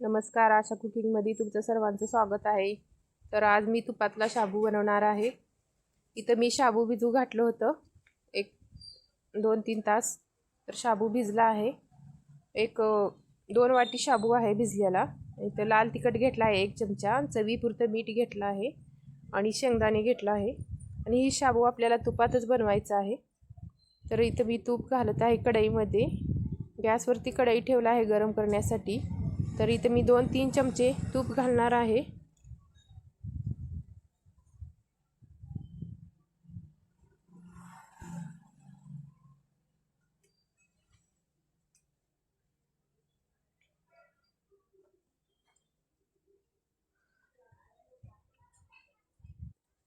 नमस्कार आशा कुकिंगमध्ये तुमचं सर्वांचं स्वागत आहे. तर आज मी तुपातला शाबू बनवणार आहे. इथं मी शाबू भिजू घातलं होतं. एक दोन तीन तास तर शाबू भिजला आहे. एक दोन वाटी शाबू आहे भिजलेला. इथं लाल तिखट घेतला आहे एक चमचा चवीपुरतं मीठ घेतलं आहे आणि शेंगदाणे घेतलं आहे. आणि ही शाबू आपल्याला तुपातच बनवायचं आहे. तर इथं मी तूप घालत आहे कढईमध्ये. गॅसवरती कढई ठेवला आहे गरम करण्यासाठी. तर इथं मी दोन तीन चमचे तूप घालणार आहे.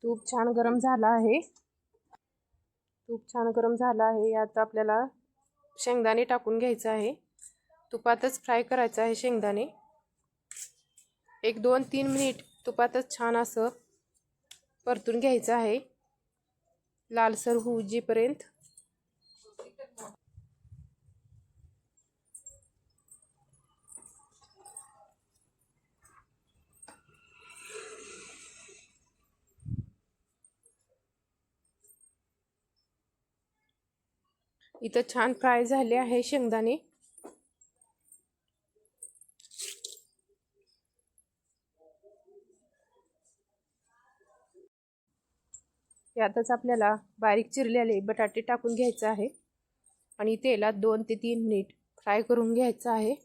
तूप छान गरम झालं आहे. तूप छान गरम झालं आहे. यात आपल्याला शेंगदाणे टाकून घ्यायचं आहे. तुपातच फ्राय करायचं आहे शेंगदाणे. एक दोन तीन मिनिट तुपातच छान असं परतून घ्यायचं आहे. लालसर होऊ जीपर्यंत. इथं छान फ्राय झाले आहे शेंगदाणे. यातच आपल्याला बारीक चिरलेले बटाटे टाकून घ्यायचं आहे. आणि तेलात दोन ते तीन मिनिट फ्राय करून घ्यायचं आहे.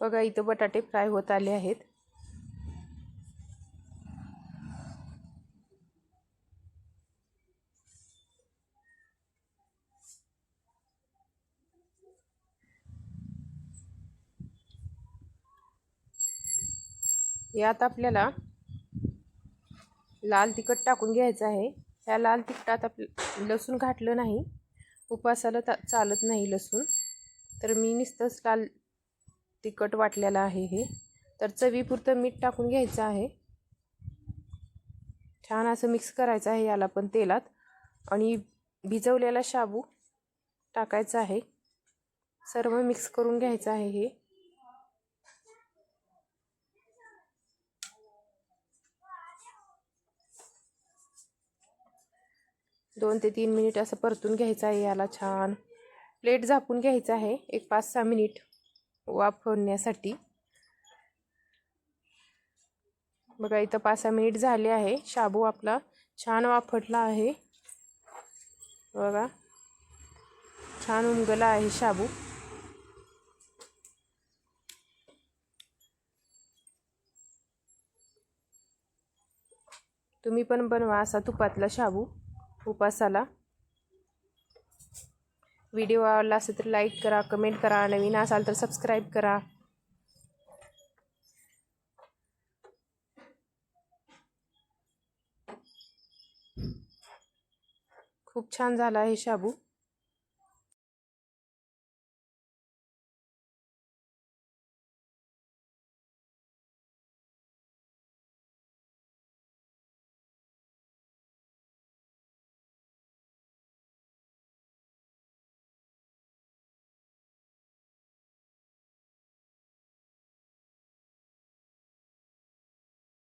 बघा इथं बटाटे फ्राय होत आले आहेत. यात आपल्याला लाल तिखट टाकून घ्यायचं आहे. ह्या लाल तिखटात आप लसूण घातलं नाही. उपासाला ता चालत नाही लसूण. तर मी नुसतंच लाल तिखट वाटलेलं आहे हे. तर चवीपुरतं मीठ टाकून घ्यायचं आहे. छान असं मिक्स करायचं आहे याला पण तेलात. आणि भिजवलेला शाबू टाकायचा आहे. सर्व मिक्स करून घ्यायचं आहे हे. दोन ते तीन मिनिट असं परतून घ्यायचं आहे याला छान. प्लेट झापून घ्यायचं आहे. एक पाच सहा मिनिट वापरण्यासाठी बघा इथं पाच सहा मिनिट झाले आहे. शाबू आपला छान वाफटला आहे. बघा छान उमगला आहे शाबू. तुम्ही पण बनवा असा तुपातला शाबू उपासाला. व्हिडिओ आवडला असेल तर लाईक करा कमेंट करा नवीन असाल तर सबस्क्राईब करा. खूप छान झाला आहे शाबू.